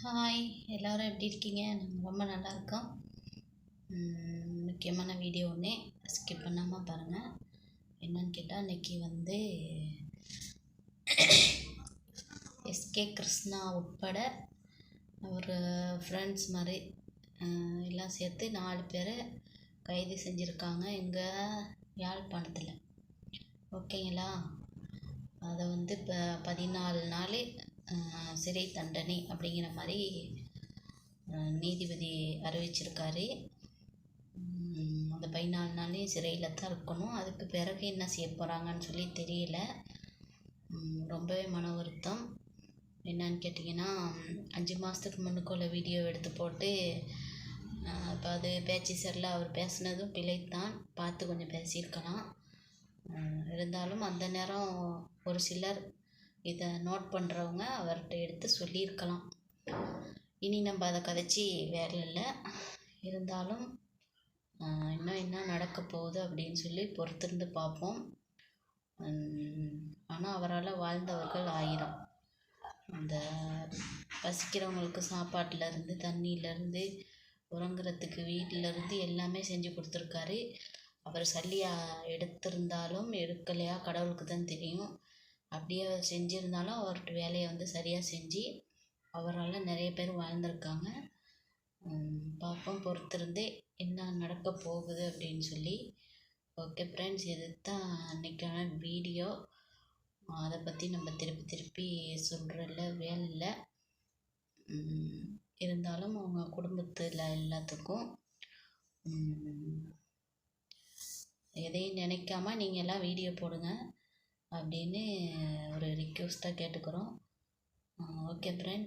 Hi எல்லோரும் எப்படி இருக்கீங்க? நாங்கள் ரொம்ப நல்லா இருக்கோம். முக்கியமான வீடியோ ஒன்று ஸ்கிப் பண்ணாமல் பாருங்கள் என்னன்னு கேட்டால் இன்றைக்கி வந்து எஸ்கே கிருஷ்ணா உட்பட ஒரு ஃப்ரெண்ட்ஸ் மாதிரி எல்லாம் சேர்த்து நாலு பேர் கைது செஞ்சுருக்காங்க. எங்கள் யாழ்ப்பாணத்தில். ஓகேங்களா அதை வந்து இப்போ பதினாலு நாள் சிறை தண்டனை அப்படிங்கிற மாதிரி நீதிபதி அறிவிச்சிருக்காரு. அந்த பதினாலு நாளையும் சிறையில் தான் இருக்கணும். அதுக்கு பிறகு என்ன செய்ய போகிறாங்கன்னு சொல்லி தெரியல. ரொம்பவே மன வருத்தம். என்னன்னு கேட்டிங்கன்னா அஞ்சு மாதத்துக்கு முன்னுக்குள்ள வீடியோ எடுத்து போட்டு இப்போ அது பேச்சு சரியில்ல. அவர் பேசினதும் பிழைத்தான். பார்த்து கொஞ்சம் பேசியிருக்கலாம். இருந்தாலும் அந்த நேரம் ஒரு சிலர் இதை நோட் பண்ணுறவங்க அவர்கிட்ட எடுத்து சொல்லியிருக்கலாம். இனி நம்ம அதை கதைச்சி வேலை இல்லை. இருந்தாலும் இன்னும் என்ன நடக்க போகுது அப்படின்னு சொல்லி பொறுத்திருந்து பார்ப்போம். ஆனால் அவரால் வாழ்ந்தவர்கள் ஆயிரம். அந்த பசிக்கிறவங்களுக்கு சாப்பாட்டிலேருந்து தண்ணியிலேருந்து உறங்குறதுக்கு வீட்டிலேருந்து எல்லாமே செஞ்சு கொடுத்துருக்காரு. அவர் சல்லியாக எடுத்திருந்தாலும் எடுக்கலையா கடவுளுக்கு தான் தெரியும். அப்படியே அவர் செஞ்சுருந்தாலும் அவர்கிட்ட வேலையை வந்து சரியாக செஞ்சு அவரால் நிறைய பேர் வாழ்ந்திருக்காங்க. பார்ப்போம் பொறுத்திருந்தே என்ன நடக்க போகுது அப்படின்னு சொல்லி. ஓகே ஃப்ரெண்ட்ஸ் இது தான் அன்றைக்கான வீடியோ அதை பற்றி நம்ம திருப்பி திருப்பி சொல்கிறல வேலை இல்லை. இருந்தாலும் அவங்க குடும்பத்தில் எல்லாத்துக்கும் எதையும் நினைக்காம நீங்கள் எல்லாம் வீடியோ போடுங்க. அப்படின்னு ஒரு ரிக்வெஸ்ட்டாக கேட்டுக்கிறோம். Okay friends